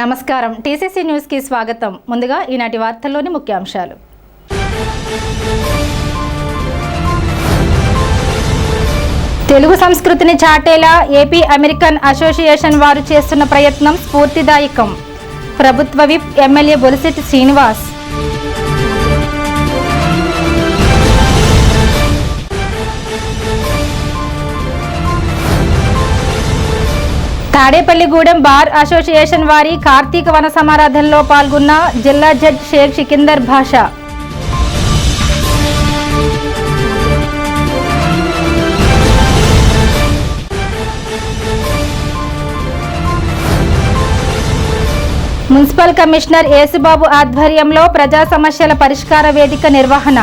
నమస్కారం. టీసీసీ న్యూస్కి స్వాగతం. ముందుగా ఈనాటి వార్తల్లోని ముఖ్యాంశాలు. తెలుగు సంస్కృతిని చాటేలా ఏపీ అమెరికన్ అసోసియేషన్ వారు చేస్తున్న ప్రయత్నం స్ఫూర్తిదాయకం. ప్రభుత్వ whip MLA Bolisetti Srinivas Tadepalligudem bar association వారి కార్తీక వన సమారాధనలో పాల్గొన్న జిల్లా జడ్జ్ షేక్ సికిందర్ భాషా. మున్సిపల్ కమిషనర్ యేసుబాబు ఆధ్వర్యంలో ప్రజా సమస్యల పరిష్కార వేదిక నిర్వహణ.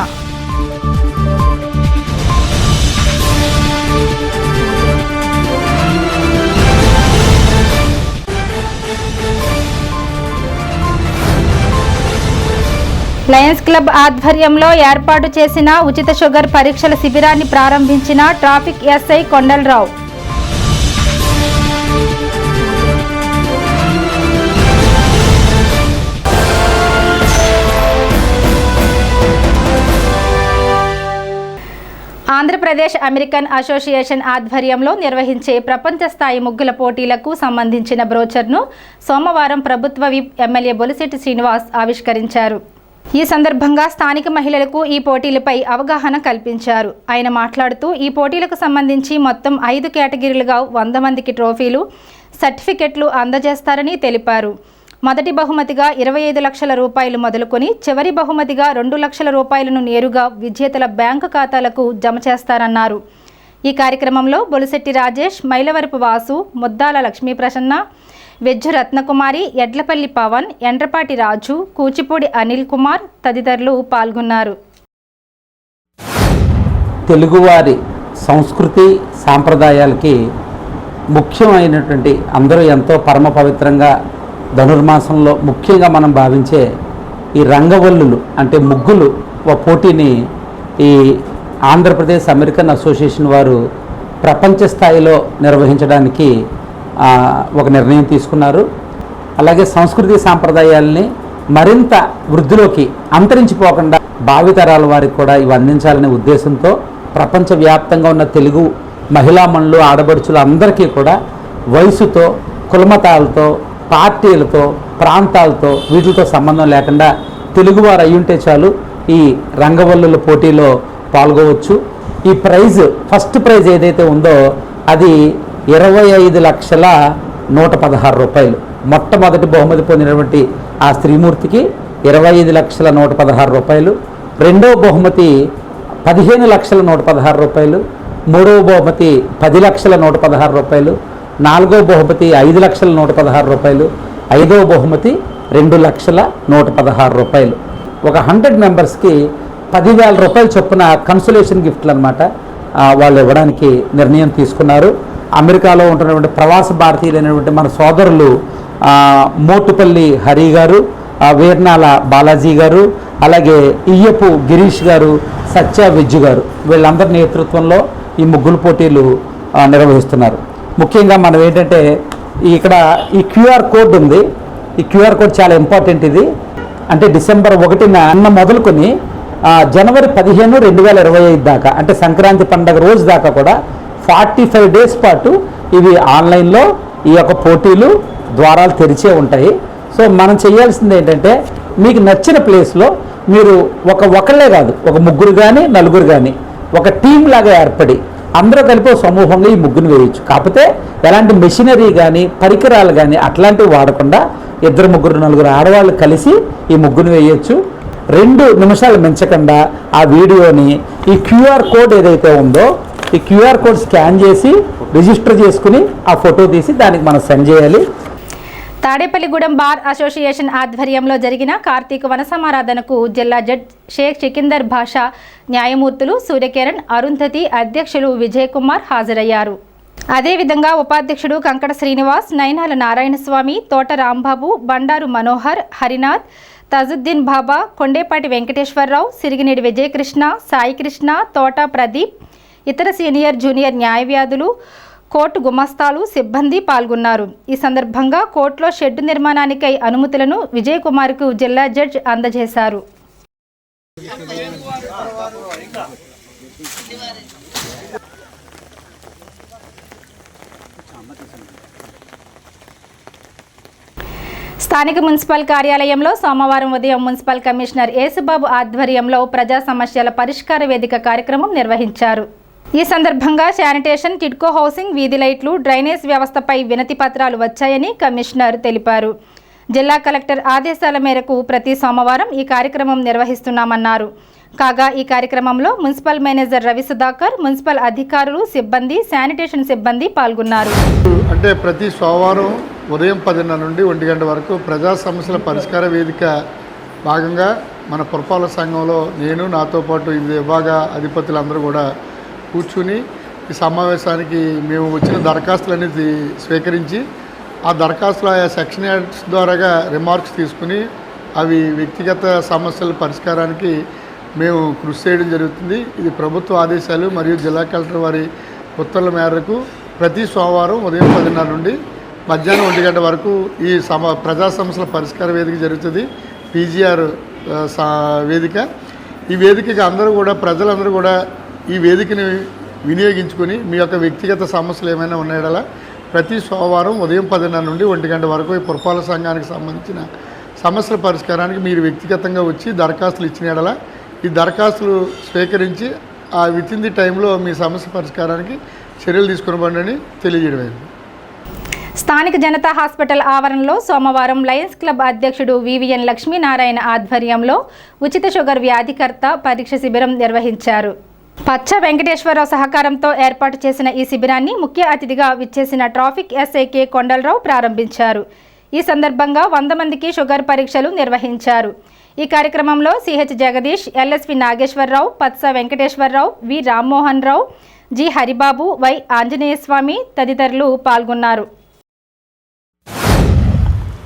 లయన్స్ క్లబ్ ఆధ్వర్యంలో ఏర్పాటు చేసిన ఉచిత షుగర్ పరీక్షల శిబిరాన్ని ప్రారంభించిన traffic SI Kondalarao. Andhra Pradesh American association ఆధ్వర్యంలో నిర్వహించే ప్రపంచ స్థాయి ముగ్గుల పోటీలకు సంబంధించిన బ్రోచర్ను సోమవారం ప్రభుత్వ విప్ ఎమ్మెల్యే బొలిశెట్టి శ్రీనివాస్ ఆవిష్కరించారు. ఈ సందర్భంగా స్థానిక మహిళలకు ఈ పోటీలపై అవగాహన కల్పించారు. ఆయన మాట్లాడుతూ ఈ పోటీలకు సంబంధించి మొత్తం ఐదు కేటగిరీలుగా వంద మందికి ట్రోఫీలు సర్టిఫికెట్లు అందజేస్తారని తెలిపారు. మొదటి బహుమతిగా ఇరవై ఐదు లక్షల రూపాయలు మొదలుకొని చివరి బహుమతిగా రెండు లక్షల రూపాయలను నేరుగా విజేతల బ్యాంకు ఖాతాలకు జమ చేస్తారన్నారు. ఈ కార్యక్రమంలో బొలిశెట్టి రాజేష్ మైలవరపు వాసు ముద్దాల లక్ష్మీ ప్రసన్న వెజ్జు రత్నకుమారి ఎడ్లపల్లి పవన్ ఎండ్రపాటి రాజు కూచిపూడి అనిల్ కుమార్ తదితరులు పాల్గొన్నారు. తెలుగువారి సంస్కృతి సాంప్రదాయాలకి ముఖ్యమైనటువంటి అందరూ ఎంతో పరమ పవిత్రంగా ధనుర్మాసంలో ముఖ్యంగా మనం భావించే ఈ రంగవల్లులు అంటే ముగ్గులు ఓ పోటీని ఈ ఆంధ్రప్రదేశ్ అమెరికన్ అసోసియేషన్ వారు ప్రపంచ స్థాయిలో నిర్వహించడానికి ఒక నిర్ణయం తీసుకున్నారు. అలాగే సంస్కృతి సాంప్రదాయాల్ని మరింత వృద్ధిలోకి అంతరించిపోకుండా భావితరాల వారికి కూడా ఇవి అందించాలనే ఉద్దేశంతో ప్రపంచవ్యాప్తంగా ఉన్న తెలుగు మహిళామణులు ఆడబడుచులు అందరికీ కూడా వయసుతో కులమతాలతో పార్టీలతో ప్రాంతాలతో వీటితో సంబంధం లేకుండా తెలుగువారు అయ్యుంటే చాలు ఈ రంగవల్లుల పోటీలో పాల్గొవచ్చు. ఈ ప్రైజ్ ఫస్ట్ ప్రైజ్ ఏదైతే ఉందో అది ఇరవై ఐదు లక్షల నూట పదహారు రూపాయలు. మొట్టమొదటి బహుమతి పొందినటువంటి ఆ స్త్రీమూర్తికి ఇరవై ఐదు లక్షల నూట పదహారు రూపాయలు. రెండవ బహుమతి పదిహేను లక్షల నూట పదహారు రూపాయలు. మూడవ బహుమతి పది లక్షల నూట పదహారు రూపాయలు. నాలుగవ బహుమతి ఐదు లక్షల నూట పదహారు రూపాయలు. ఐదవ బహుమతి రెండు లక్షల నూట పదహారు రూపాయలు. ఒక హండ్రెడ్ మెంబర్స్కి పదివేల రూపాయల చొప్పున కన్సులేషన్ గిఫ్ట్లు అనమాట వాళ్ళు ఇవ్వడానికి నిర్ణయం తీసుకున్నారు. అమెరికాలో ఉంటున్నటువంటి ప్రవాస భారతీయులైనటువంటి మన సోదరులు మోటుపల్లి హరి గారు వీర్నాల బాలాజీ గారు అలాగే ఇయ్యపు గిరీష్ గారు సత్య విజ్జు గారు వీళ్ళందరి నేతృత్వంలో ఈ ముగ్గులు పోటీలు నిర్వహిస్తున్నారు. ముఖ్యంగా మనం ఏంటంటే ఇక్కడ ఈ క్యూఆర్ కోడ్ ఉంది. ఈ క్యూఆర్ కోడ్ చాలా ఇంపార్టెంట్ ఇది. అంటే డిసెంబర్ ఒకటిన అన్న మొదలుకొని జనవరి పదిహేను రెండు వేల ఇరవై ఐదు దాకా అంటే సంక్రాంతి పండగ రోజు దాకా కూడా ఫార్టీ ఫైవ్ డేస్ పాటు ఇవి ఆన్లైన్లో ఈ యొక్క పోటీలు ద్వారాలు తెరిచే ఉంటాయి. సో మనం చేయాల్సింది ఏంటంటే మీకు నచ్చిన ప్లేస్లో మీరు ఒక ఒకళ్ళే కాదు ఒక ముగ్గురు కానీ నలుగురు కానీ ఒక టీం లాగా ఏర్పడి అందరూ కలిపి సమూహంగా ఈ ముగ్గురు వేయొచ్చు. కాకపోతే ఎలాంటి మెషినరీ కానీ పరికరాలు కానీ అట్లాంటివి వాడకుండా ఇద్దరు ముగ్గురు నలుగురు ఆడవాళ్ళు కలిసి ఈ ముగ్గురు వేయచ్చు. రెండు నిమిషాలు మించకుండా ఆ వీడియోని ఈ క్యూఆర్ కోడ్ ఏదైతే ఉందో ఈ క్యూఆర్ కోడ్ స్కాన్ చేసి రిజిస్టర్ చేసుకుని ఆ ఫోటో తీసి దానికి మనం సెండ్ చేయాలి. తాడేపల్లిగూడెం బార్ అసోసియేషన్ ఆధ్వర్యంలో జరిగిన కార్తీక వన సమారాధనకు జిల్లా జడ్జ్ షేక్ సికిందర్ భాషా న్యాయమూర్తులు సూర్యకిరణ్ అరుంధతి అధ్యక్షులు విజయ్ కుమార్ హాజరయ్యారు. అదేవిధంగా ఉపాధ్యక్షుడు కంకట శ్రీనివాస్ నయనాల నారాయణస్వామి తోట రాంబాబు బండారు మనోహర్ హరినాథ్ తజుద్దీన్ బాబా కొండేపాటి వెంకటేశ్వరరావు సిరిగినేడి విజయకృష్ణ సాయికృష్ణ తోట ప్రదీప్ ఇతర సీనియర్ జూనియర్ న్యాయవ్యాధులు కోర్టు గుమస్తాలు సిబ్బంది పాల్గొన్నారు. ఈ సందర్భంగా కోర్టులో షెడ్డు నిర్మాణానికై అనుమతులను విజయకుమార్కు జిల్లా జడ్జ్ అందజేశారు. స్థానిక మున్సిపల్ కార్యాలయంలో సోమవారం ఉదయం మున్సిపల్ కమిషనర్ యేసుబాబు ఆధ్వర్యంలో ప్రజా సమస్యల పరిష్కార వేదిక కార్యక్రమం నిర్వహించారు. ఈ సందర్భంగా శానిటేషన్ కిడ్కో హౌసింగ్ వీధి లైట్లు డ్రైనేజ్ వ్యవస్థపై వినతి పత్రాలు వచ్చాయని కమిషనర్ తెలిపారు. జిల్లా కలెక్టర్ ఆదేశాల మేరకు ప్రతి సోమవారం ఈ కార్యక్రమం నిర్వహిస్తున్నామన్నారు. కాగా ఈ కార్యక్రమంలో municipal manager Ravi Sudhakar municipal అధికారులు సిబ్బంది శానిటేషన్ సిబ్బంది పాల్గొన్నారు. అంటే ప్రతి సోమవారం ఉదయం పదిన్నర నుండి ఒంటి గంట వరకు ప్రజా సమస్యల పరిష్కార వేదిక భాగంగా మన పురపాలక సంఘంలో నేను నాతో పాటు ఇది విభాగ అధిపతులందరూ కూడా కూర్చుని ఈ సమావేశానికి మేము వచ్చిన దరఖాస్తులు అనేది స్వీకరించి ఆ దరఖాస్తుల ఆయా సెక్షన్ యాడ్స్ ద్వారాగా రిమార్క్స్ తీసుకుని అవి వ్యక్తిగత సమస్యల పరిష్కారానికి మేము కృషి చేయడం జరుగుతుంది. ఇది ప్రభుత్వ ఆదేశాలు మరియు జిల్లా కలెక్టర్ వారి ఉత్తర్వుల మేరకు ప్రతి సోమవారం ఉదయం పదిన్నర నుండి మధ్యాహ్నం ఒంటి గంట వరకు ఈ సమ ప్రజా సమస్యల పరిష్కార వేదిక జరుగుతుంది. పీజీఆర్ సా- వేదిక. ఈ వేదికకి అందరూ కూడా ప్రజలందరూ కూడా ఈ వేదికని వినియోగించుకొని మీ యొక్క వ్యక్తిగత సమస్యలు ఏమైనా ఉన్నాయడలా? ప్రతి సోమవారం ఉదయం పదిన్నర నుండి ఒంటి గంట వరకు ఈ పురపాలక సంఘానికి సంబంధించిన సమస్యల పరిష్కారానికి మీరు వ్యక్తిగతంగా వచ్చి దరఖాస్తులు ఇచ్చిన యెడల ఈ దరఖాస్తులు స్వీకరించి ఆ విత్ ఇన్ ది టైంలో మీ సమస్య పరిష్కారానికి చర్యలు తీసుకునబడని తెలియజేయడమైంది. స్థానిక జనతా హాస్పిటల్ ఆవరణలో సోమవారం లయన్స్ క్లబ్ అధ్యక్షుడు వివిఎన్ లక్ష్మీనారాయణ ఆధ్వర్యంలో ఉచిత షుగర్ వ్యాధికర్త పరీక్ష శిబిరం నిర్వహించారు. పచ్చ వెంకటేశ్వరరావు సహకారంతో ఏర్పాటు చేసిన ఈ శిబిరాన్ని ముఖ్య అతిథిగా విచ్చేసిన ట్రాఫిక్ ఎస్ఐకే కొండలరావు ప్రారంభించారు. ఈ సందర్భంగా వంద మందికి షుగర్ పరీక్షలు నిర్వహించారు. ఈ కార్యక్రమంలో CH Jagadish LSV Nageswararao Patsa Venkateswararao V Rammohan Rao G Haribabu Y Anjaneyaswamy తదితరులు పాల్గొన్నారు.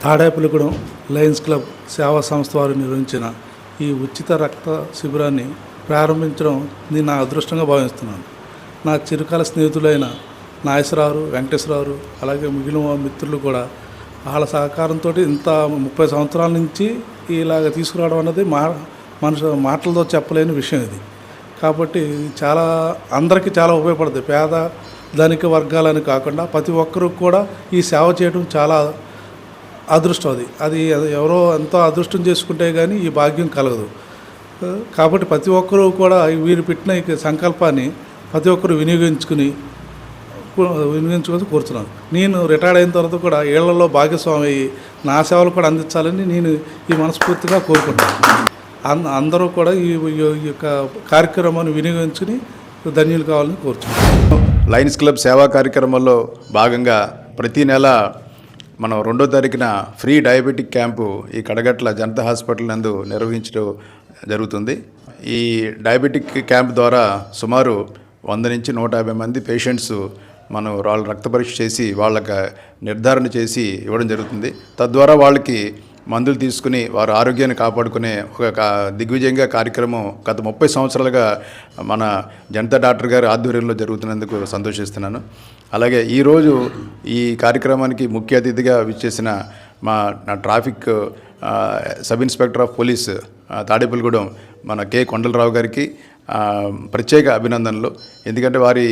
తాడేపల్లిగూడెం లయన్స్ క్లబ్ సేవా సంస్థ వారు నిర్వహించిన ఈ ఉచిత రక్త శిబిరాన్ని ప్రారంభించడం నేను నా అదృష్టంగా భావిస్తున్నాను. నా చిరకాల స్నేహితులైన నాగేశ్వరరావు వెంకటేశ్వరరావు అలాగే మిగిలిన మిత్రులు కూడా వాళ్ళ సహకారంతో ఇంత ముప్పై సంవత్సరాల నుంచి ఇలాగ తీసుకురావడం అనేది మా మనుషు మాటలతో చెప్పలేని విషయం ఇది. కాబట్టి చాలా అందరికీ చాలా ఉపయోగపడుతుంది. పేద ధనిక వర్గాలని కాకుండా ప్రతి ఒక్కరూ కూడా ఈ సేవ చేయడం చాలా అదృష్టం అది. అది ఎవరో ఎంతో అదృష్టం చేసుకుంటే కానీ ఈ భాగ్యం కలగదు. కాబట్టి ప్రతి ఒక్కరూ కూడా వీరు పెట్టిన ఈ సంకల్పాన్ని ప్రతి ఒక్కరు వినియోగించుకుని వినియోగించుకొని కోరుతున్నాను నేను రిటైర్డ్ అయిన తర్వాత కూడా ఏళ్ళలో భాగస్వామి అయ్యి నా సేవలు కూడా అందించాలని నేను ఈ మనస్ఫూర్తిగా కోరుకుంటున్నాను. అంద అందరూ కూడా ఈ యొక్క కార్యక్రమాన్ని వినియోగించుకుని ధన్యులు కావాలని కోరుతున్నాను లయన్స్ క్లబ్ సేవా కార్యక్రమంలో భాగంగా ప్రతి నెల మనం రెండో తారీఖున ఫ్రీ డయాబెటిక్ క్యాంపు ఈ కడగట్ల జనతా హాస్పిటల్ నందు నిర్వహించడం జరుగుతుంది. ఈ డయాబెటిక్ క్యాంప్ ద్వారా సుమారు వంద నుంచి నూట యాభై మంది పేషెంట్స్ మనం వాళ్ళ రక్త పరీక్ష చేసి వాళ్ళకి నిర్ధారణ చేసి ఇవ్వడం జరుగుతుంది. తద్వారా వాళ్ళకి మందులు తీసుకుని వారు ఆరోగ్యాన్ని కాపాడుకునే ఒక దిగ్విజయంగా కార్యక్రమం గత ముప్పై సంవత్సరాలుగా మన జనతా డాక్టర్ గారి ఆధ్వర్యంలో జరుగుతున్నందుకు సంతోషిస్తున్నాను. అలాగే ఈరోజు ఈ కార్యక్రమానికి ముఖ్య అతిథిగా విచ్చేసిన మా నా traffic sub inspector of police Tadepalligudem మన కె. కొండలరావు గారికి ప్రత్యేక అభినందనలు. ఎందుకంటే వారి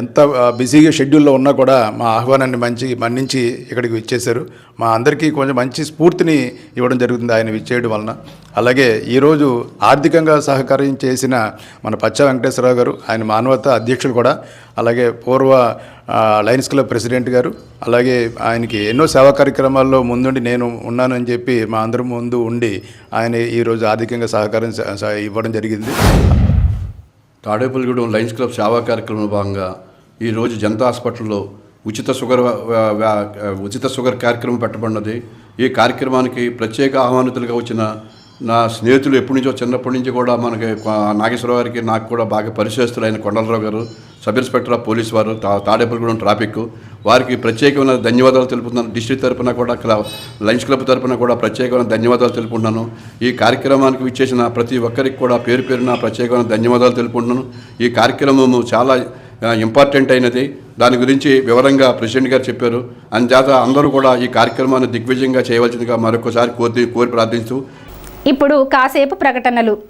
ఎంత బిజీగా షెడ్యూల్లో ఉన్నా కూడా మా ఆహ్వానాన్ని మంచి మన్నించి ఇక్కడికి విచ్చేశారు. మా అందరికీ కొంచెం మంచి స్ఫూర్తిని ఇవ్వడం జరుగుతుంది ఆయన విచ్చేయడం వలన. అలాగే ఈరోజు ఆర్థికంగా సహకారం చేసిన మన పచ్చ వెంకటేశ్వరరావు గారు ఆయన మానవత అధ్యక్షులు కూడా. అలాగే పూర్వ లయన్స్ క్లబ్ ప్రెసిడెంట్ గారు అలాగే ఆయనకి ఎన్నో సేవా కార్యక్రమాల్లో ముందుండి నేను ఉన్నానని చెప్పి మా అందరి ముందు ఉండి ఆయన ఈరోజు ఆర్థికంగా సహకారం ఇవ్వడం జరిగింది. తాడేపల్లిగూడెం లయన్స్ క్లబ్ సేవా కార్యక్రమంలో భాగంగా ఈరోజు జనతా హాస్పిటల్లో ఉచిత షుగర్ ఉచిత షుగర్ కార్యక్రమం పెట్టబడినది. ఈ కార్యక్రమానికి ప్రత్యేక ఆహ్వానితులుగా వచ్చిన నా స్నేహితులు ఎప్పటి నుంచో చిన్నప్పటి నుంచి కూడా మనకి కొ- నాగేశ్వరరావు గారికి నాకు కూడా బాగా పరిచయస్తులైన కొండలరావు గారు సబ్ ఇన్స్పెక్టర్ ఆఫ్ పోలీస్ వారు తా తాడేపల్లిగూడెం ట్రాఫిక్. వారికి ప్రత్యేకమైన ధన్యవాదాలు తెలుపుతున్నాను. డిస్ట్రిక్ట్ తరపున కూడా క్ల- లయన్స్ క్లబ్ తరపున కూడా ప్రత్యేకమైన ధన్యవాదాలు తెలుపుకుంటున్నాను. ఈ కార్యక్రమానికి విచ్చేసిన ప్రతి ఒక్కరికి కూడా పేరు పేరున ప్రత్యేకమైన ధన్యవాదాలు తెలుపుకుంటున్నాను. ఈ కార్యక్రమము చాలా ఇంపార్టెంట్ అయినది. దాని గురించి వివరంగా ప్రెసిడెంట్ గారు చెప్పారు. అందుచేత అందరూ కూడా ఈ కార్యక్రమాన్ని దిగ్విజయంగా చేయవలసిందిగా మరొకసారి కోరి కోరి ప్రార్థిస్తూ. ఇప్పుడు కాసేపు ప్రకటనలు.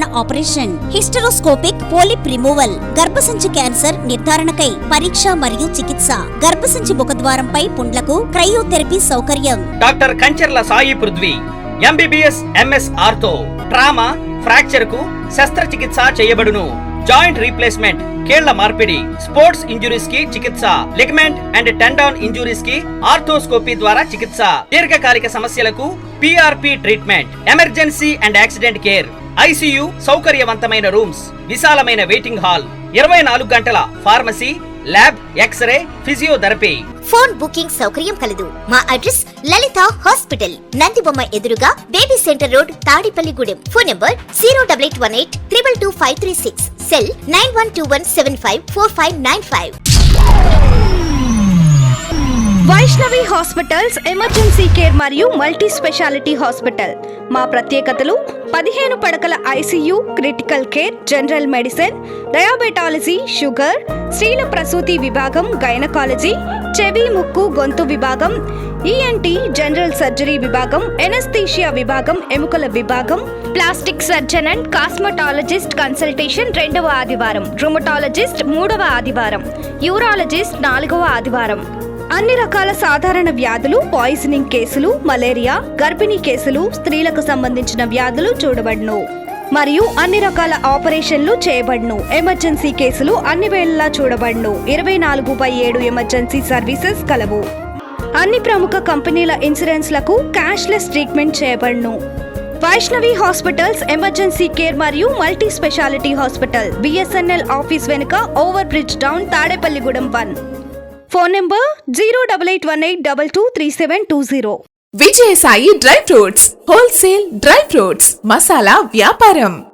ఆపరేషన్. హిస్టరోస్కోపిక్ పోలిప్ రిమూవల్ గర్భసంచి క్యాన్సర్ నిర్ధారణకై పరీక్ష మరియు చికిత్స. గర్భసంచి ముఖద్వారంపై పుండ్లకు క్రయోథెరపీ సౌకర్యం. Doctor Kancharla Sai Prithvi MBBS MS ortho trauma ఫ్రాక్చర్కు శస్త్రచికిత్స చేయబడును. జాయింట్ రీప్లేస్మెంట్ కీళ్ళ మార్పిడి స్పోర్ట్స్ ఇంజురీస్కి చికిత్స లిగమెంట్ అండ్ టెండాన్ ఇంజురీస్కి ఆర్థోస్కోపీ ద్వారా చికిత్స. దీర్ఘకాలిక సమస్యలకు PRP treatment emergency and accident care ICU సౌకర్యవంతమైన రూమ్స్ విశాలమైన వెయిటింగ్ హాల్ ఇరవై నాలుగు గంటల pharmacy lab X ray physiotherapy. Phone booking సౌకర్యం కలదు. మా అడ్రస్ లలిత హాస్పిటల్ నందిబొమ్మ ఎదురుగా baby centre road Tadepalligudem phone number zero double eight one eight triple two five three six cell nine one two one seven five four five nine five. Vaishnavi hospitals emergency care మరియు multi speciality hospital. మా ప్రత్యేకతలు పదిహేను పడకల ICU critical care general medicine diabetology sugar స్త్రీల ప్రసూతి విభాగం gynaecology చెవి ముక్కు గొంతు విభాగం ఈఎన్టీ జనరల్ సర్జరీ విభాగం ఎనస్థీషియా విభాగం ఎముకల విభాగం plastic surgeon and cosmetologist consultation రెండవ ఆదివారం రుమటాలజిస్ట్ మూడవ ఆదివారం యూరాలజిస్ట్ నాలుగవ ఆదివారం. అన్ని రకాల సాధారణ వ్యాధులు పాయిజనింగ్ కేసులు మలేరియా గర్భిణీ కేసులు స్త్రీలకు సంబంధించిన వ్యాధులు చూడబడును. మరియు అన్ని రకాల ఆపరేషన్లు చేయబడును. ఎమర్జెన్సీ కేసులు అన్ని వేళలా చూడబడును. ఇరవై నాలుగు బై ఏడు ఎమర్జెన్సీ సర్వీసెస్ కలవు. అన్ని ప్రముఖ కంపెనీల ఇన్సూరెన్స్లకు క్యాష్లెస్ ట్రీట్మెంట్ చేయబడును. వైష్ణవి హాస్పిటల్స్ ఎమర్జెన్సీ కేర్ మరియు multi speciality hospital BSNL office వెనుక over bridge down Tadepalligudem one. Phone number zero double eight one eight double two three seven two zero. Vijayasai dry fruits wholesale dry fruits masala వ్యాపారం.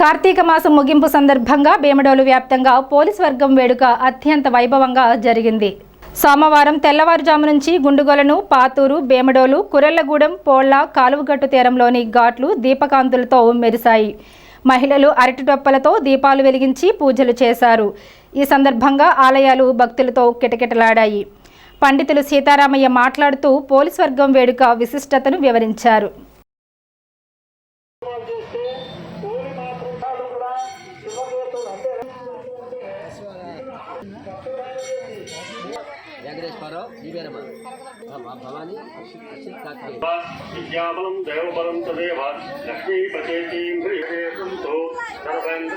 Karthika మాసం ముగింపు సందర్భంగా భీమడోలు వ్యాప్తంగా police వర్గం వేడుక అత్యంత వైభవంగా జరిగింది. సోమవారం తెల్లవారుజాము నుంచి గుండుగొలను పాతూరు భీమడోలు కురెళ్ళగూడెం పోళ్ళ కాలువగట్టు తీరంలోని ఘాట్లు దీపకాంతులతో మెరిశాయి. మహిళలు అరటిటొప్పలతో దీపాలు వెలిగించి పూజలు చేశారు. ఈ సందర్భంగా ఆలయాలు భక్తులతో కిటకిటలాడాయి. పండితులు సీతారామయ్య మాట్లాడుతూ పోలీస్ వర్గం వేడుక విశిష్టతను వివరించారు. విద్యాబలం దేవబలం తదేవ లక్ష్మీ ప్రచేతీం సంతో సర్వం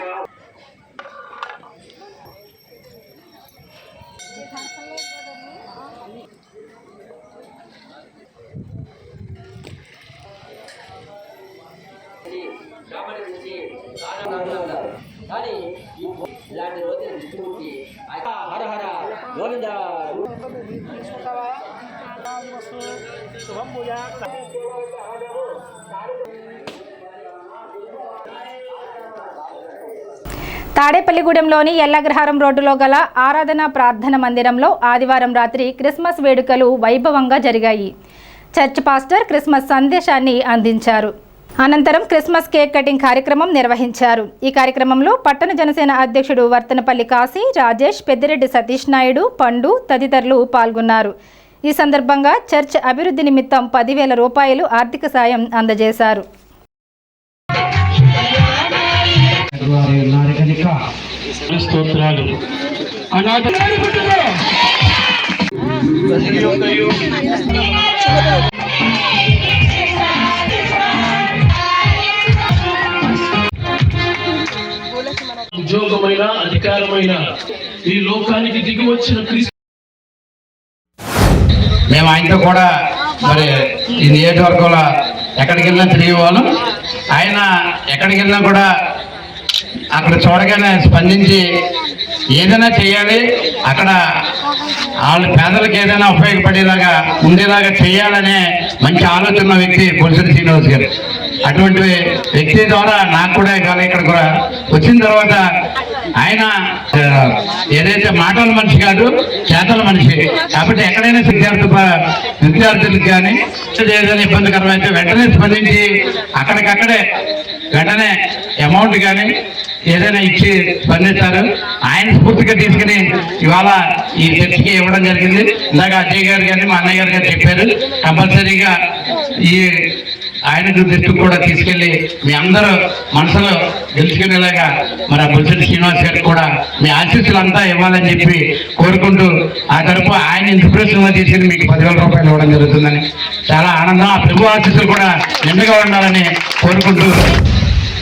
తాడేపల్లిగూడెంలోని ఎల్లగ్రహారం రోడ్డులో గల ఆరాధన ప్రార్థన మందిరంలో ఆదివారం రాత్రి క్రిస్మస్ వేడుకలు వైభవంగా జరిగాయి. చర్చ్ పాస్టర్ క్రిస్మస్ సందేశాన్ని అందించారు. అనంతరం క్రిస్మస్ కేక్ కటింగ్ కార్యక్రమం నిర్వహించారు. ఈ కార్యక్రమంలో పట్టణ జనసేన అధ్యక్షుడు వర్తనపల్లి కాశీ రాజేష్ పెద్దిరెడ్డి సతీష్ నాయుడు పండు తదితరులు పాల్గొన్నారు. ఈ సందర్భంగా చర్చ్ అభివృద్ధి నిమిత్తం పదివేల రూపాయలు ఆర్థిక సాయం అందజేశారు. స్తోత్రాలు. అనాథ ఉద్యోగమైన అధికారమైన ఈ లోకానికి దిగి వచ్చిన క్రీస్తు మేము ఆయనతో కూడా మరి ఈ నియోజకవర్గంలో ఎక్కడికి వెళ్ళినా తిరిగే వాళ్ళం ఆయన ఎక్కడికి వెళ్ళినా కూడా అక్కడ చూడగానే స్పందించి ఏదైనా చేయాలి అక్కడ వాళ్ళ పేదలకు ఏదైనా ఉపయోగపడేలాగా ఉండేలాగా చేయాలనే మంచి ఆలోచన వ్యక్తి పురుషుడు శ్రీనివాస్ గారు. అటువంటి వ్యక్తి ద్వారా నాకు కూడా ఇవాళ ఇక్కడ కూడా వచ్చిన తర్వాత ఆయన ఏదైతే మాటల మనిషి కాదు చేతల మనిషి. కాబట్టి ఎక్కడైనా విద్యార్థి విద్యార్థులకు కానీ ఏదైనా ఇబ్బందికరమైతే వెంటనే స్పందించి అక్కడికక్కడే వెంటనే అమౌంట్ కానీ ఏదైనా ఇచ్చి స్పందిస్తారు ఆయన స్ఫూర్తిగా తీసుకుని ఇవాళ ఈ చర్చకి ఇవ్వడం జరిగింది. ఇందాక అజయ్ గారు కానీ మా అన్నయ్య గారు కానీ చెప్పారు. కంపల్సరీగా ఈ ఆయన దృష్టికి కూడా తీసుకెళ్ళి మీ అందరూ మనసులో గెలుచుకునేలాగా మరి ఆ శ్రీనివాస్ గారికి కూడా మీ ఆశీస్సులు అంతా ఇవ్వాలని చెప్పి కోరుకుంటూ ఆ తరపు ఆయన ఇన్స్పిరేషన్గా తీసుకుని మీకు పదివేల రూపాయలు ఇవ్వడం జరుగుతుందని చాలా ఆనందం. ఆ ప్రభు ఆశీస్సులు కూడా నిండుగా ఉండాలని కోరుకుంటూ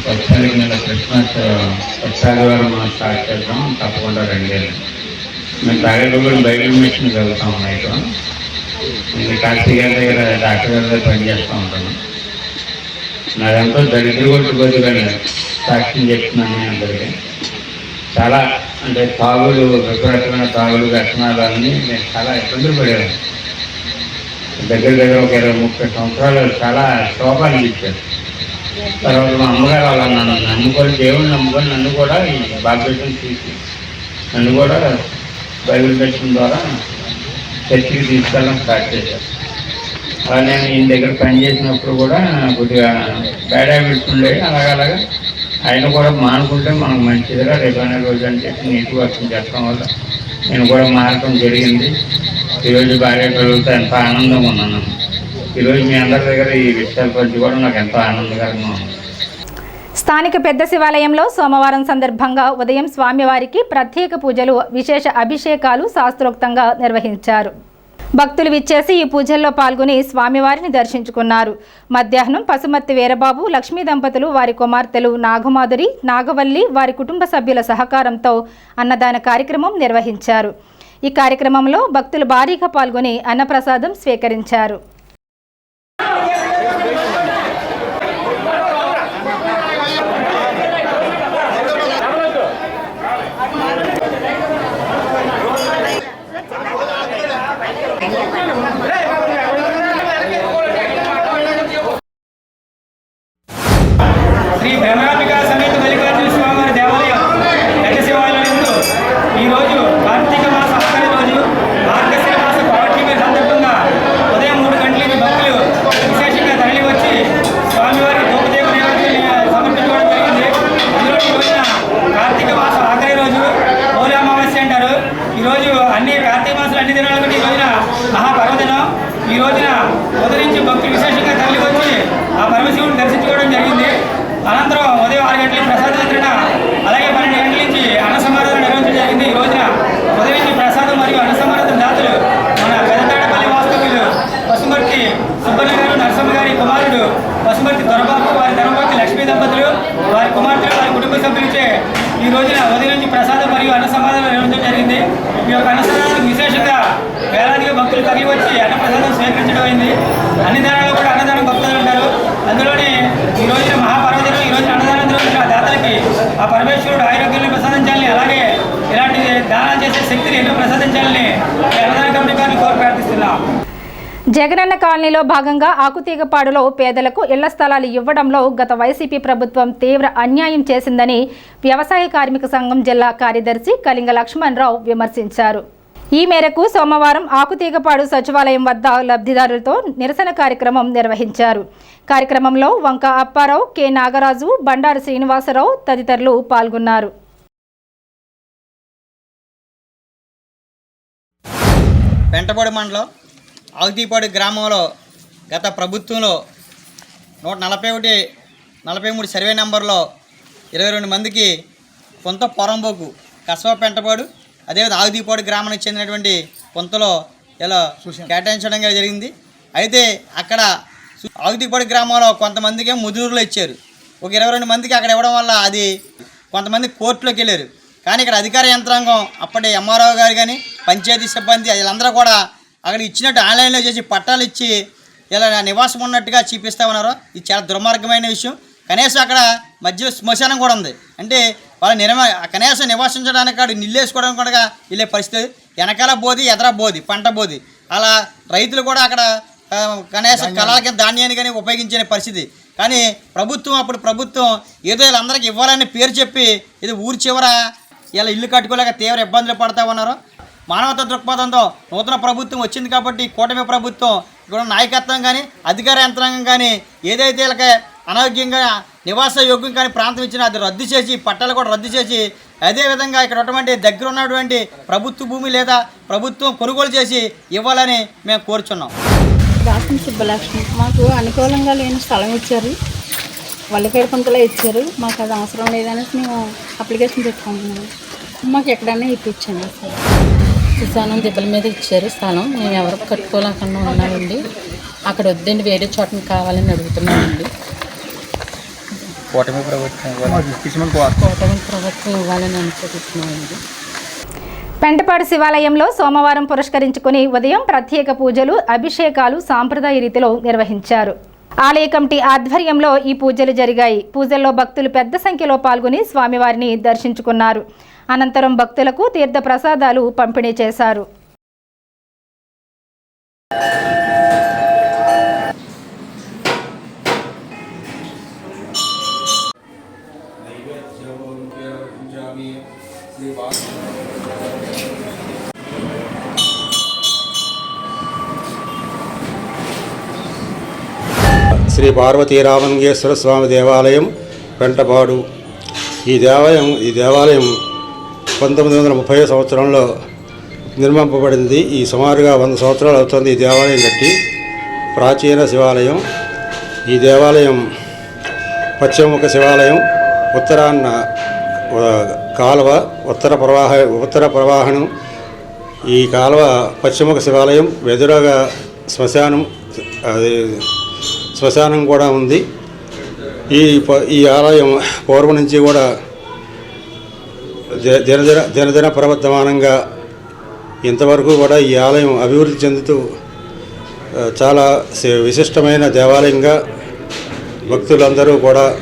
వచ్చారు నెల క్రిస్మస్ ఆదివారం మనం స్టార్ట్ చేద్దాం. తప్పకుండా రండి. మేము తాగేటప్పుడు బైబిల్ మిషన్ వెళ్తాం నైట్ నేను కాశీ గారి దగ్గర డాక్టర్ గారి దగ్గర పనిచేస్తూ ఉంటాను. నాదంతా దరిద్ర కొట్టు బతుకని సాక్ష్యం చెప్తున్నాను అందరికీ. చాలా అంటే తాగులు విపరీతమైన తాగులు వ్యసనాలు అన్నీ నేను చాలా ఇబ్బందులు పడేవాడిని. దగ్గర దగ్గర ఒక ఇరవై ముప్పై సంవత్సరాలు చాలా శోభాలు ఇచ్చారు తర్వాత మా అమ్మగారు అలా నన్ను నమ్ముకొని దేవుని నమ్ముకొని నన్ను కూడా ఈ బాప్టిజం తీసి నన్ను కూడా బైబిల్ దర్శనం ద్వారా చర్చికి తీసుకెళ్ళడం స్టార్ట్ చేశారు. అలా నేను ఈయన దగ్గర పనిచేసినప్పుడు కూడా కొద్దిగా బ్యాడ్ హ్యాబిట్స్ ఉండేవి. అలాగలాగా ఆయన కూడా మానుకుంటే మనకు మంచిదిగా రేపైన రోజు అని చెప్పి నీటి వర్షం చెప్పడం వల్ల. నేను కూడా మారటం జరిగింది. ఈరోజు భార్య పిల్లలతో ఎంత ఆనందంగా ఉన్నాను. ఈరోజు మీ అందరి దగ్గర ఈ విషయాలు పంచుకోవడం నాకు ఎంతో ఆనందకరంగా ఉంది. స్థానిక పెద్ద శివాలయంలో సోమవారం సందర్భంగా ఉదయం స్వామివారికి ప్రత్యేక పూజలు విశేష అభిషేకాలు శాస్త్రోక్తంగా నిర్వహించారు. భక్తులు విచ్చేసి ఈ పూజల్లో పాల్గొని స్వామివారిని దర్శించుకున్నారు. మధ్యాహ్నం పశుమతి వీరబాబు లక్ష్మీ దంపతులు వారి కుమార్తెలు నాగమాధురి నాగవల్లి వారి కుటుంబ సభ్యుల సహకారంతో అన్నదాన కార్యక్రమం నిర్వహించారు. ఈ కార్యక్రమంలో భక్తులు భారీగా పాల్గొని అన్నప్రసాదం స్వీకరించారు. Oh! ఇందులో భాగంగా ఆకుతీగపాడులో పేదలకు ఇళ్ళ స్థలాలు ఇవ్వడంలో గత వైసీపీ ప్రభుత్వం తీవ్ర అన్యాయం చేసిందని వ్యవసాయ కార్మిక సంఘం జిల్లా కార్యదర్శి కళింగ లక్ష్మణరావు విమర్శించారు. ఈ మేరకు సోమవారం ఆకుతీగపాడు సచివాలయం వద్ద లబ్ధిదారులతో నిరసన కార్యక్రమం నిర్వహించారు. కార్యక్రమంలో వంక అప్పారావు కె. నాగరాజు బండారు శ్రీనివాసరావు తదితరులు పాల్గొన్నారు. వెంటపాడు మండలం ఆగుతీపాడు గ్రామంలో గత ప్రభుత్వంలో నూట నలభై ఒకటి నలభై మూడు సర్వే నెంబర్లో ఇరవై రెండు మందికి కొంత పొరంబోకు కసవ పెంటపాడు అదేవిధంగా ఆగుతీపాడు గ్రామానికి చెందినటువంటి కొంతలో ఇలా కేటాయించడం జరిగింది. అయితే అక్కడ ఆగుతీపాడు గ్రామంలో కొంతమందికి ముదురులో ఇచ్చారు. ఒక ఇరవై రెండు మందికి అక్కడ ఇవ్వడం వల్ల అది కొంతమంది కోర్టులోకి వెళ్ళారు. కానీ ఇక్కడ అధికార యంత్రాంగం అప్పటి ఎంఆర్ఓ గారు కానీ పంచాయతీ సిబ్బంది వీళ్ళందరూ కూడా అక్కడ ఇచ్చినట్టు ఆన్లైన్లో చేసి పట్టాలు ఇచ్చి ఇలా నివాసం ఉన్నట్టుగా చూపిస్తా ఉన్నారు. ఇది చాలా దుర్మార్గమైన విషయం. కనీసం అక్కడ మధ్య శ్మశానం కూడా ఉంది. అంటే వాళ్ళ నిర్మ కనీసం నివాసించడానికి కాదు నిల్లేసుకోవడానికి కూడా వెళ్ళే పరిస్థితి. వెనకాల బోది ఎదర బోది పంట బోది అలా రైతులు కూడా అక్కడ కనీసం కళాలకి ధాన్యాన్ని కానీ ఉపయోగించే పరిస్థితి. కానీ ప్రభుత్వం అప్పుడు ప్రభుత్వం ఏదో వీళ్ళందరికీ ఇవ్వాలని పేరు చెప్పి ఇది ఊరి చివర ఇలా ఇల్లు కట్టుకోలేక తీవ్ర ఇబ్బందులు పడతా ఉన్నారు. మానవతా దృక్పథంతో నూతన ప్రభుత్వం వచ్చింది కాబట్టి కూటమి ప్రభుత్వం ఇక్కడ నాయకత్వం కానీ అధికార యంత్రాంగం కానీ ఏదైతే వీళ్ళకి అనారోగ్యంగా నివాస యోగ్యం కానీ ప్రాంతం ఇచ్చినా అది రద్దు చేసి పట్టాలు కూడా రద్దు చేసి అదేవిధంగా ఇక్కడ ఉన్నటువంటి దగ్గర ఉన్నటువంటి ప్రభుత్వ భూమి లేదా ప్రభుత్వం కొనుగోలు చేసి ఇవ్వాలని మేము కోరుచున్నాం. దాసం సుబ్బలక్ష్మి మాకు అనుకూలంగా లేని స్థలం ఇచ్చారు. వల్లకేడు కొంతలో ఇచ్చారు. మాకు అది అవసరం లేదనేసి మేము అప్లికేషన్ పెట్టుకుంటున్నాము. మాకు ఎక్కడైనా ఇప్పించండి శ్మశానం దిబ్బల మీద ఇచ్చారు స్థలం మేము ఎవరు కట్టుకోలేకుండా ఉన్నామండి. అక్కడ వద్దండి వేరే చోటని కావాలని అడుగుతున్నామండి. కూటమి ప్రభుత్వం కోటమి ప్రభుత్వం ఇవ్వాలని అనుకుంటున్నామండి. పెంటపాడు శివాలయంలో సోమవారం పురస్కరించుకుని ఉదయం ప్రత్యేక పూజలు అభిషేకాలు సాంప్రదాయ రీతిలో నిర్వహించారు. ఆలయ కమిటీ ఆధ్వర్యంలో ఈ పూజలు జరిగాయి. పూజల్లో భక్తులు పెద్ద సంఖ్యలో పాల్గొని స్వామివారిని దర్శించుకున్నారు. అనంతరం భక్తులకు తీర్థ ప్రసాదాలు పంపిణీ చేశారు. శ్రీ పార్వతీ రామంగేశ్వర స్వామి దేవాలయం వెంటపాడు. ఈ దేవాలయం ఈ దేవాలయం పంతొమ్మిది వందల ముప్పై సంవత్సరంలో నిర్మింపబడింది. ఈ సుమారుగా వంద సంవత్సరాలు అవుతుంది ఈ దేవాలయం కట్టి. ప్రాచీన శివాలయం. ఈ దేవాలయం పశ్చిమముఖ శివాలయం ఉత్తరాన్న కాలువ ఉత్తర ప్రవాహ ఉత్తర ప్రవాహనం ఈ కాలువ పశ్చిమముఖ శివాలయం వెదురుగా శ్మశానం అది శ్మశానం కూడా ఉంది. ఈ ఈ ఆలయం పూర్వం నుంచి కూడా ది- దినదిన దినదిన ప్రవర్తమానంగా ఇంతవరకు కూడా ఈ ఆలయం అభివృద్ధి చెందుతూ చాలా విశిష్టమైన దేవాలయంగా భక్తులందరూ కూడా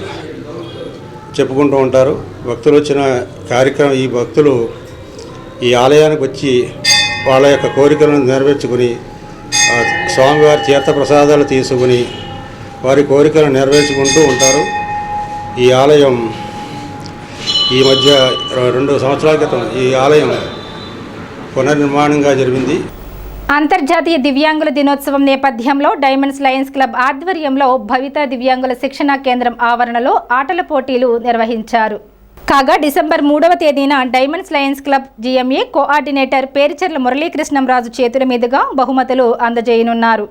చెప్పుకుంటూ ఉంటారు. భక్తులు వచ్చిన కార్యక్రమం ఈ భక్తులు ఈ ఆలయానికి వచ్చి వాళ్ళ యొక్క కోరికలను నెరవేర్చుకుని స్వామివారి తీర్థ ప్రసాదాలు తీసుకుని వారి కోరికలను నెరవేర్చుకుంటూ ఉంటారు. ఈ ఆలయం ఈ మధ్య రెండు సంవత్సరాల క్రితం ఈ ఆలయం పునర్నిర్మాణంగా జరిగింది. అంతర్జాతీయ దివ్యాంగుల దినోత్సవం నేపథ్యంలో డైమండ్స్ లయన్స్ క్లబ్ ఆధ్వర్యంలో భవిత దివ్యాంగుల శిక్షణా కేంద్రం ఆవరణలో ఆటల పోటీలు నిర్వహించారు. కాగా డిసెంబర్ మూడవ తేదీన diamonds lions club GMA coordinator Pericherla Muralikrishnamraju చేతుల మీదుగా బహుమతులు అందజేయనున్నారు.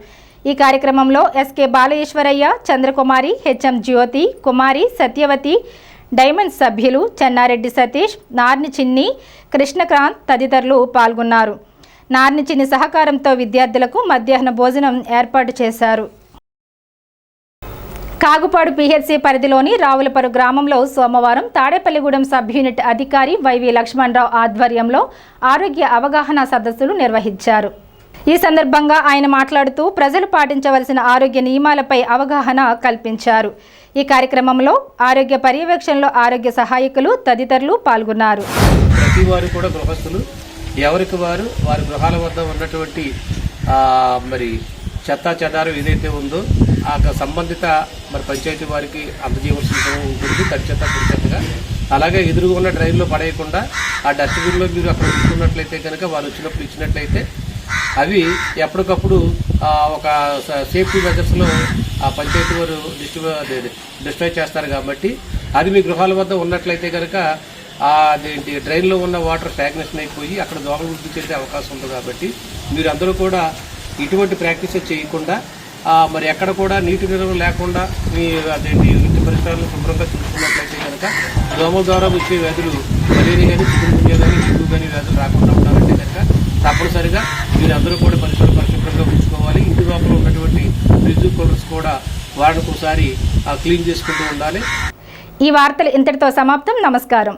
ఈ కార్యక్రమంలో SK Balayeswaraiah Chandrakumari HM Jyothi Kumari Satyavathi diamonds సభ్యులు చెన్నారెడ్డి సతీష్ నార్ని చిన్ని కృష్ణకాంత్ తదితరులు పాల్గొన్నారు. నార్ని చిన్ని సహకారంతో విద్యార్థులకు మధ్యాహ్న భోజనం ఏర్పాటు చేశారు. కాగుపాడు పిహెచ్సి పరిధిలోని రావులపరు గ్రామంలో సోమవారం తాడేపల్లిగూడెం సబ్ యూనిట్ అధికారి వైవి లక్ష్మణరావు ఆధ్వర్యంలో ఆరోగ్య అవగాహన సదస్సులు నిర్వహించారు. ఈ సందర్భంగా ఆయన మాట్లాడుతూ ప్రజలు పాటించవలసిన ఆరోగ్య నియమాలపై అవగాహన కల్పించారు. ఈ కార్యక్రమంలో ఆరోగ్య పర్యవేక్షణలో ఆరోగ్య సహాయకులు తదితరులు పాల్గొన్నారు. ప్రతి వారు కూడా గృహస్థులు. ఎవరికి వారు వారి గృహాల వద్ద ఉన్నటువంటి మరి చెత్తా చెదారం ఏదైతే ఉందో ఆ యొక్క సంబంధిత మరి పంచాయతీ వారికి అందజేయవలసిన ఉంటుంది. తడి చెత్త చెత్తగా. అలాగే ఎదురుగా ఉన్న డ్రైన్లో పడేయకుండా ఆ డస్ట్బిన్లో మీరు అక్కడ ఉంచుకున్నట్లయితే కనుక వాళ్ళు వచ్చినప్పుడు ఇచ్చినట్లయితే అవి ఎప్పటికప్పుడు ఒక సేఫ్టీ మెజర్స్లో ఆ పంచాయతీ వారు డిస్ట్రిబ్యూ డిస్ట్రాయ్ చేస్తారు కాబట్టి అది మీ గృహాల వద్ద ఉన్నట్లయితే కనుక అదేంటి డ్రైన్లో ఉన్న వాటర్ స్టాగ్నేషన్ అయిపోయి అక్కడ దోమలు వృద్ధి చెందే అవకాశం ఉంది కాబట్టి మీరు అందరూ కూడా ఇటువంటి ప్రాక్టీస్ చేయకుండా మరి ఎక్కడ కూడా నీటి నిల్వ లేకుండా మీ అదేంటి ఇంటి పరిసరాలను శుభ్రంగా చూసుకున్నట్లయితే కనుక దోమల ద్వారా వచ్చే వ్యాధులు మలేరియా కానీ చికెన్ కానీ డెంగ్యూ కానీ వ్యాధులు రాకుండా ఉండాలంటే కనుక తప్పనిసరిగా మీరు అందరూ కూడా పరిసరాలు పరిశుభ్రంగా ఉంచుకోవాలి. ఇంటి లోపల ఉన్నటువంటి ఫ్రిడ్జ్ కూడా వారానికి ఒకసారి క్లీన్ చేసుకుంటూ ఉండాలి. ఈ వార్తలు ఇంతటితో సమాప్తం. నమస్కారం.